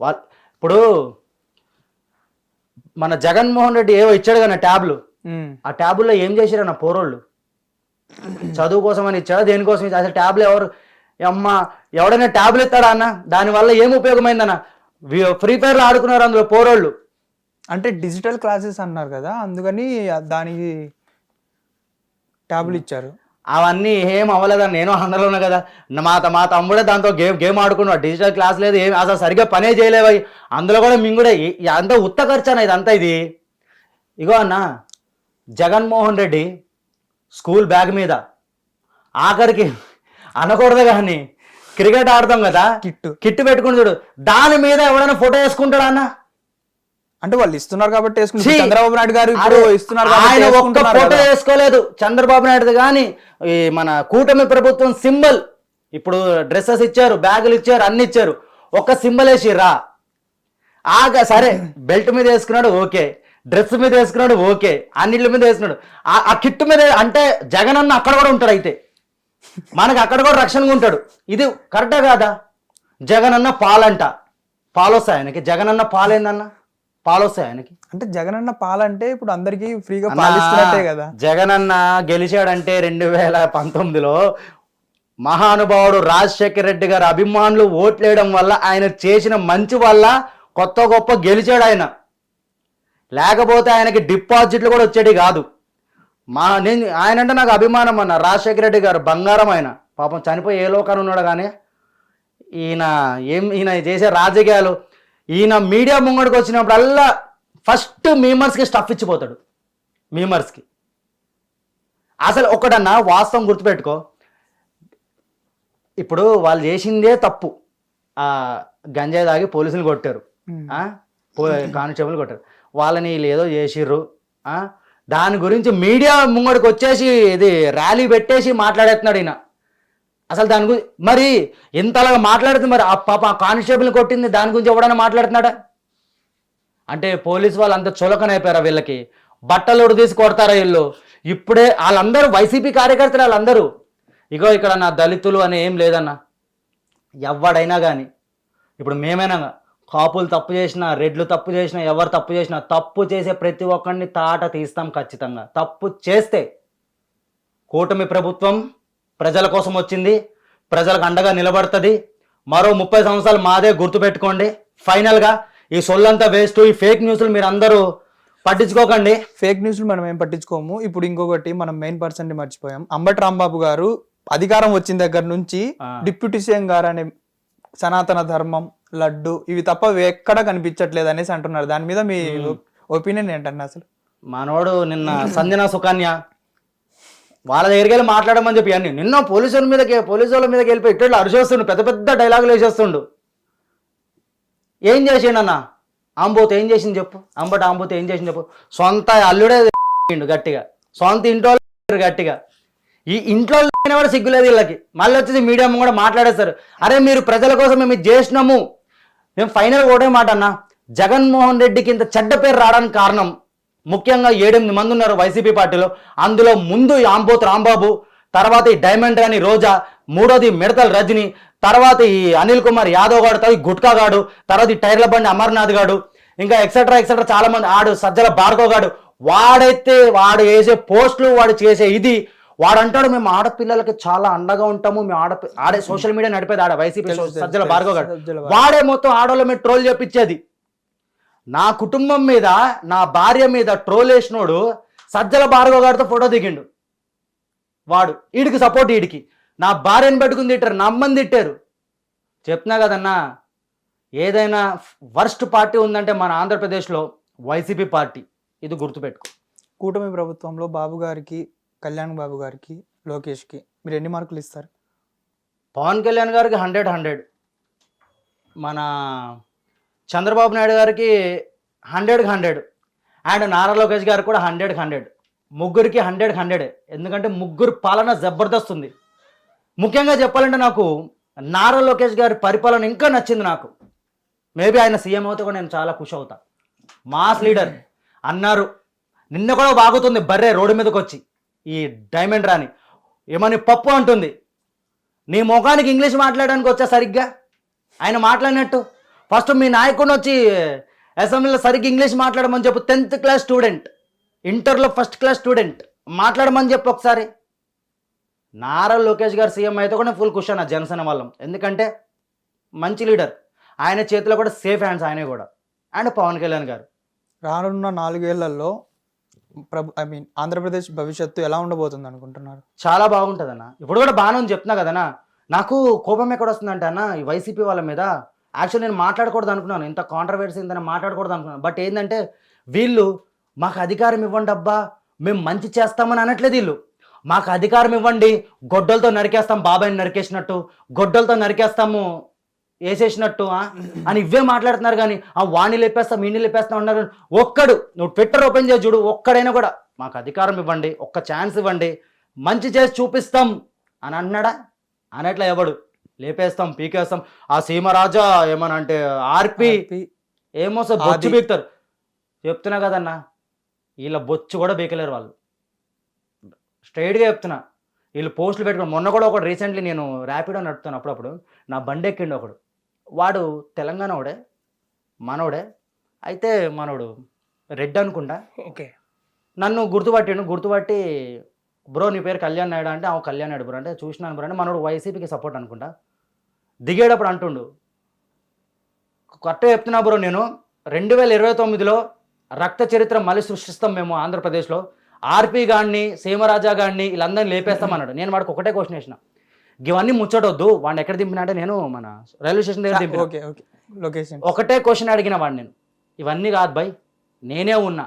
వా ఇప్పుడు మన జగన్మోహన్ రెడ్డి ఏవో ఇచ్చాడు కదా ట్యాబ్లు. ఆ ట్యాబుల్లో ఏం చేశారు నా పోరోళ్ళు? చదువు కోసం అని ఇచ్చాడా? దేనికోసం అసలు ట్యాబ్లు ఎవరు? అమ్మ ఎవడైనా ట్యాబ్లు ఇస్తాడా అన్న? దానివల్ల ఏం ఉపయోగమైందన్న ఫ్రీ ఫైర్లో ఆడుకున్నారు అందులో పోరోళ్ళు. అంటే డిజిటల్ క్లాసెస్ అన్నారు కదా అందుకని దానికి ట్యాబ్లు ఇచ్చారు. అవన్నీ ఏం అవ్వలేదని నేను అందులో ఉన్నా కదా మా త- మా తమ్ముడే దాంతో గేమ్ గేమ్ ఆడుకున్నాడు. డిజిటల్ క్లాస్ లేదు ఏం అసలు సరిగ్గా పనే చేయలేవు. అందులో కూడా మేము కూడా అంతా ఉత్త ఖర్చు అన్న ఇదంతా ఇది? ఇగో అన్న జగన్మోహన్ రెడ్డి స్కూల్ బ్యాగ్ మీద ఆఖరికి అనకూడదు కానీ క్రికెట్ ఆడతాం కదా? కిట్టు. కిట్టు పెట్టుకుని చూడు. దాని మీద ఎవడైనా ఫోటో వేసుకుంటాడా అన్న? అంటే వాళ్ళు ఇస్తున్నారు కాబట్టి వేసుకుంటారు! చంద్రబాబు నాయుడు గారు ఇప్పుడు ఇస్తున్నారు ఆయన ఒక్క ఫోటో. వేసుకోలేదు. చంద్రబాబు నాయుడు కానీ ఈ మన కూటమి ప్రభుత్వం సింబల్. ఇప్పుడు డ్రెస్సెస్ ఇచ్చారు బ్యాగులు ఇచ్చారు అన్ని ఇచ్చారు. ఒక్క సింబల్ వేసిర్రా ఆగ సరే బెల్ట్ మీద వేసుకున్నాడు ఓకే. డ్రెస్ మీద వేసుకున్నాడు ఓకే. అన్నిటి మీద వేసుకున్నాడు. ఆ- కిట్ మీద అంటే జగన్ అన్న అక్కడ కూడా ఉంటాడు అయితే. మనకి అక్కడ కూడా రక్షణగా ఉంటాడు. ఇది కరెక్టా కాదా? జగన్ అన్న పాలంట. పాలొస్తాయి ఆయనకి? జగన్ అన్న పాలేందన్న? పాలొస్తాయి ఆయనకి? అంటే జగన్ అన్న పాలంటే ఇప్పుడు అందరికి ఫ్రీగా పాలిస్తున్నట్టే కదా. జగన్ అన్న గెలిచాడంటే రెండు వేల పంతొమ్మిదిలో మహానుభావుడు రాజశేఖర రెడ్డి గారు అభిమానులు ఓట్లేయడం వల్ల ఆయన చేసిన మంచి వల్ల కొత్త గొప్ప గెలిచాడు ఆయన. లేకపోతే ఆయనకి డిపాజిట్లు కూడా వచ్చేటి కాదు. మా నేను ఆయన అంటే నాకు అభిమానం అన్న రాజశేఖర రెడ్డి గారు బంగారం ఆయన. పాపం చనిపోయి ఏ లోకాన్ని ఉన్నాడు కానీ ఈయన ఏం ఈయన చేసే రాజకీయాలు ఈయన మీడియా ముంగడికి వచ్చినప్పుడల్లా ఫస్ట్ మీమర్స్కి స్టఫ్ ఇచ్చిపోతాడు. మీమర్స్కి. అసలు ఒకటన్నా వాస్తవం గుర్తుపెట్టుకో. ఇప్పుడు వాళ్ళు చేసిందే తప్పు. ఆ గంజాయి తాగి పోలీసులు కొట్టారు. కానిస్టేబుల్ కొట్టారు. వాళ్ళని వీళ్ళు ఏదో చేసిర్రు. ఆ? దాని గురించి మీడియా ముంగడికి వచ్చేసి ఇది ర్యాలీ పెట్టేసి మాట్లాడేస్తున్నాడు ఈయన. అసలు దాని గురించి మరి ఇంతలాగా మాట్లాడుతుంది మరి ఆ పాప ఆ కానిస్టేబుల్ని కొట్టింది దాని గురించి ఎవడైనా మాట్లాడుతున్నాడా? అంటే పోలీస్ వాళ్ళు అంత చులకనైపోయారా వీళ్ళకి? బట్టలు తీసి కొడతారా వీళ్ళు? ఇప్పుడే వాళ్ళందరూ వైసీపీ కార్యకర్తలు వాళ్ళందరూ. ఇగో ఇక్కడ నా దళితులు అని ఏం లేదన్న. ఎవడైనా కానీ ఇప్పుడు మేమైనా కాపులు తప్పు చేసినా రెడ్లు తప్పు చేసినా ఎవరు తప్పు చేసినా తప్పు చేసే ప్రతి ఒక్కరిని తాట తీస్తాం ఖచ్చితంగా. తప్పు చేస్తే కూటమి ప్రభుత్వం ప్రజల కోసం వచ్చింది. ప్రజలకు అండగా నిలబడుతుంది. మరో ముప్పై సంవత్సరాలు మాదే గుర్తుపెట్టుకోండి. ఫైనల్గా ఈ సొల్లంతా వేస్ట్ ఈ ఫేక్ న్యూస్లు మీరు అందరూ పట్టించుకోకండి. ఫేక్ న్యూస్ మనం ఏం పట్టించుకోము. ఇప్పుడు ఇంకొకటి మనం మెయిన్ పర్సన్ని మర్చిపోయాం. అంబటి రాంబాబు గారు అధికారం వచ్చిన దగ్గర నుంచి. డిప్యూటీ సీఎం గారు అనే సనాతన ధర్మం లడ్డు ఇవి తప్ప ఎక్కడ కనిపించట్లేదు అనేసి అంటున్నారు. దాని మీద మీ ఒపీనియన్ ఏంటన్నా అసలు? మనోడు నిన్న సంజన సుకన్య వాళ్ళ దగ్గరికి వెళ్ళి మాట్లాడమని చెప్పి అన్ని నిన్న పోలీసుల మీదకి పోలీసు వాళ్ళ మీదకి వెళ్ళిపోయి ఇట్లా అరిచేస్తుండు పెద్ద పెద్ద డైలాగులు వేసేస్తుండు. ఏం చేసిండు ఆంబోత్ ఏం చేసింది చెప్పు? అంబట ఆంబోత్ ఏం చేసింది చెప్పు? సొంత అల్లుడే గట్టిగా. సొంత ఇంట్లో గట్టిగా. ఈ ఇంట్లో అయినా కూడా సిగ్గులేదు వీళ్ళకి. మళ్ళీ వచ్చేసి మీడియా కూడా మాట్లాడేస్తారు. అరే మీరు ప్రజల కోసం మేము ఇది చేసినాము. మేము ఫైనల్ ఒకటే మాట అన్న. జగన్మోహన్ రెడ్డికి ఇంత చెడ్డ పేరు రావడానికి కారణం ముఖ్యంగా ఏడెనిమిది మంది ఉన్నారు వైసీపీ పార్టీలో. అందులో ముందు ఆంబోత్ రాంబాబు తర్వాత ఈ డైమండ్ రాణి రోజా మూడోది మిడతల రజని తర్వాత ఈ అనిల్ కుమార్ యాదవ్ గాడు తర్వాత గుట్కా గాడు తర్వాత ఈ టైర్ల బండి అమర్నాథ్ గాడు ఇంకా ఎక్సెట్రా ఎక్సెట్రా చాలా మంది ఆడు సజ్జల భార్గవ్ గాడు. వాడైతే వాడు వేసే పోస్టులు వాడు చేసే ఇది వాడు అంటాడు మేము ఆడపిల్లలకి చాలా అండగా ఉంటాము మేము ఆడ ఆడే సోషల్ మీడియా నడిపేది ఆడ వైసీపీ సజ్జల భార్గవ్ గాడు. వాడే మొత్తం ఆడవాళ్ళ మీద ట్రోల్ చేపించేది. నా కుటుంబం మీద నా భార్య మీద ట్రోల్ వేసినోడు సజ్జల భార్గవ్ గారితో ఫోటో దిగిండు. వాడు ఈడికి సపోర్ట్ ఈడికి. నా భార్యను పెట్టుకుని తిట్టారు నా అమ్మని తిట్టారు. చెప్తున్నా కదన్నా ఏదైనా వర్స్ట్ పార్టీ ఉందంటే మన ఆంధ్రప్రదేశ్లో వైసీపీ పార్టీ. ఇది గుర్తుపెట్టుకో. కూటమి ప్రభుత్వంలో బాబు గారికి కళ్యాణ్ బాబు గారికి లోకేష్కి మీరు ఎన్ని మార్కులు ఇస్తారు? పవన్ కళ్యాణ్ గారికి హండ్రెడ్ హండ్రెడ్ మన చంద్రబాబు నాయుడు గారికి హండ్రెడ్కి హండ్రెడ్. అండ్ నారా లోకేష్ గారు కూడా హండ్రెడ్కి హండ్రెడ్. ముగ్గురికి హండ్రెడ్ హండ్రెడ్. ఎందుకంటే ముగ్గురు పాలన జబర్దస్త్ ఉంది ముఖ్యంగా చెప్పాలంటే నాకు నారా లోకేష్ గారి పరిపాలన ఇంకా నచ్చింది నాకు. మేబీ ఆయన సీఎం అవుతే కూడా నేను చాలా ఖుషి అవుతా. మాస్ లీడర్ అన్నారు. నిన్న కూడా బాగుతుంది బర్రే రోడ్డు మీదకి వచ్చి. ఈ డైమండ్ రాని ఏమని పప్పు అంటుంది. నీ ముఖానికి ఇంగ్లీష్ మాట్లాడడానికి వచ్చా సరిగ్గా? ఆయన మాట్లాడినట్టు? ఫస్ట్ మీ నాయకుడిని వచ్చి అసెంబ్లీలో సరిగ్గా ఇంగ్లీష్ మాట్లాడమని చెప్పు. Tenth class student. ఇంటర్లో ఫస్ట్ క్లాస్ స్టూడెంట్. మాట్లాడమని చెప్పు ఒకసారి. నారా లోకేష్ గారు సీఎం అయితే కూడా ఫుల్ కుషన్ ఆ జనసేన వాళ్ళం. ఎందుకంటే మంచి లీడర్. ఆయన చేతిలో కూడా సేఫ్ హ్యాండ్స్ ఆయనే కూడా. అండ్ పవన్ కళ్యాణ్ గారు. రానున్న నాలుగేళ్ళలో ప్రభు ఐ మీన్ ఆంధ్రప్రదేశ్ భవిష్యత్తు ఎలా ఉండబోతుంది అనుకుంటున్నారు? చాలా బాగుంటుంది అన్న ఇప్పుడు కూడా బాగానే ఉంది చెప్తున్నా కదన్నా. నాకు కోపం ఎక్కడ వస్తుందంటే అన్న ఈ వైసీపీ వాళ్ళ మీద యాక్చువల్ నేను మాట్లాడకూడదు అనుకున్నాను. ఇంత కాంట్రవర్సీ ఇంత మాట్లాడకూడదు అనుకున్నాను. బట్ ఏంటంటే వీళ్ళు మాకు అధికారం ఇవ్వండి అబ్బా మేము మంచి చేస్తామని అనట్లేదు వీళ్ళు. మాకు అధికారం ఇవ్వండి గొడ్డలతో నరికేస్తాం బాబాయ్ని నరికేసినట్టు గొడ్డలతో నరికేస్తాము వేసేసినట్టు అని ఇవే మాట్లాడుతున్నారు కానీ ఆ వాణి లేపేస్తాం ఇన్ని లేపేస్తాం అన్నారు. ఒక్కడు నువ్వు ట్విట్టర్ ఓపెన్ చేసి చూడు ఒక్కడైనా కూడా మాకు అధికారం ఇవ్వండి ఒక్క ఛాన్స్ ఇవ్వండి మంచి చేసి చూపిస్తాం అని అన్నాడా? అనట్లా ఎవడు? లేపేస్తాం పీకేస్తాం. ఆ సీమరాజా ఏమన్నా అంటే ఆర్పి. ఏమో సార్ బొచ్చు. బీక్తారు చెప్తున్నా కదన్నా వీళ్ళ బొచ్చు కూడా బీకలేరు వాళ్ళు. స్ట్రైట్గా చెప్తున్నా. వీళ్ళు పోస్టులు పెట్టుకుని మొన్న కూడా ఒకడు రీసెంట్లీ నేను ర్యాపిడో నడుపుతాను అప్పుడప్పుడు. నా బండి ఎక్కిండు ఒకడు. వాడు తెలంగాణ వాడే మనోడే అయితే మనోడు రెడ్ అనుకుంటా. ఓకే. నన్ను గుర్తుపట్టిండు గుర్తుపట్టి బ్రో నీ పేరు కళ్యాణ్ నాయుడు అంటే ఆ కళ్యాణ్ నాయుడు బ్రో అంటే చూసినాను బ్రో అంటే మనోడు వైసీపీకి సపోర్ట్ అనుకుంటా. దిగేటప్పుడు అంటుండు కరెక్ట్గా చెప్తున్నా బ్రో నేను రెండు వేల ఇరవై తొమ్మిదిలో రక్త చరిత్ర మళ్ళీ సృష్టిస్తాం మేము ఆంధ్రప్రదేశ్లో. ఆర్పి గాడిని సీమరాజా గాడిని వీళ్ళందరినీ లేపేస్తాం అన్నాడు. నేను వాడికి ఒకటే క్వశ్చన్ వేసిన. ఇవన్నీ ముచ్చటొద్దు వాడిని ఎక్కడ దింపినా అంటే నేను మన రైల్వే స్టేషన్ దగ్గర దింపిన. Okay okay. లొకేషన్ ఒకటే క్వశ్చన్ అడిగిన వాడిని నేను. ఇవన్నీ కాదు బై నేనే ఉన్నా.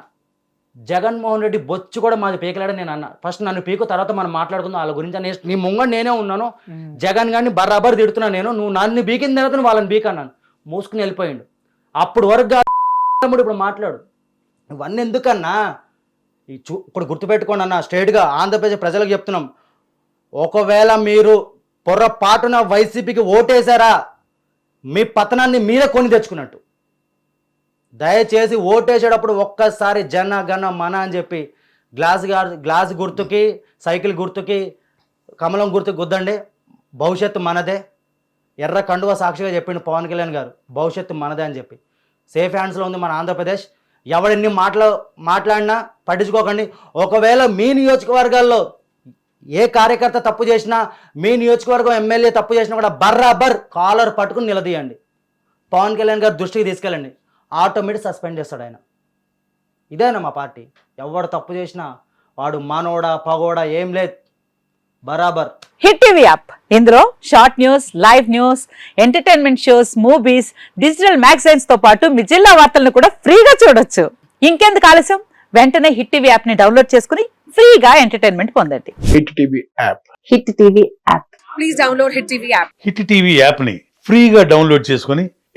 జగన్మోహన్ రెడ్డి బొచ్చు కూడా మాది పీకలాడ నేను అన్న. ఫస్ట్ నన్ను పీకు తర్వాత మనం మాట్లాడుకుందాం. వాళ్ళ గురించి అని నీ ముంగడు నేనే ఉన్నాను. జగన్ గారిని బరాబర్ తిడుతున్నా నేను. నువ్వు నన్ను బీకిన తర్వాత నువ్వు వాళ్ళని బీక్ అన్నాను. మూసుకుని వెళ్ళిపోయిండు. అప్పుడు వరకు తమ్ముడు ఇప్పుడు మాట్లాడు. ఇవన్నీ ఎందుకన్నా? ఈ చూ ఇప్పుడు గుర్తుపెట్టుకోండి అన్న స్ట్రైట్గా ఆంధ్రప్రదేశ్ ప్రజలకు చెప్తున్నాం. ఒకవేళ మీరు పొర్రపాటున వైసీపీకి ఓటేశారా? మీ పతనాన్ని మీరే కొని తెచ్చుకున్నట్టు. దయచేసి ఓటేసేటప్పుడు ఒక్కసారి జన గణ మన అని చెప్పి గ్లాస్ గ్లాస్ గుర్తుకి సైకిల్ గుర్తుకి కమలం గుర్తుకి గుద్దండి. భవిష్యత్తు మనదే. ఎర్ర కండువ సాక్షిగా చెప్పిండు పవన్ కళ్యాణ్ గారు. భవిష్యత్తు మనదే అని చెప్పి. సేఫ్ హ్యాండ్స్లో ఉంది మన ఆంధ్రప్రదేశ్. ఎవడెన్ని మాటలు మాట్లాడినా పట్టించుకోకండి. ఒకవేళ మీ నియోజకవర్గాల్లో ఏ కార్యకర్త తప్పు చేసినా మీ నియోజకవర్గం ఎమ్మెల్యే తప్పు చేసినా కూడా బర్రాబర్ కాలర్ పట్టుకుని నిలదీయండి. పవన్ కళ్యాణ్ గారు దృష్టికి తీసుకెళ్ళండి. ఆటోమేటిక్ సస్పెండ్ చేస్తాడు ఆయన. ఇదేనా మా పార్టీ? ఎవడు తప్పు చేసినా వాడు మనోడా పగోడా ఏం లేదు. బరాబర్. Hit TV app. ఇందులో short news live news entertainment shows movies digital మ్యాగజైన్స్తో పాటు మీ జిల్లా వార్తలను కూడా ఫ్రీగా చూడొచ్చు. ఇంకెందుకు ఆలస్యం? వెంటనే హిట్ టీవీ యాప్ని డౌన్లోడ్ చేసుకుని ఫ్రీగా ఎంటర్టైన్మెంట్ పొందండి. Hit TV app. Hit TV app. Please download Hit TV app. Hit TV యాప్ని ఫ్రీగా డౌన్లోడ్ చేసుకొని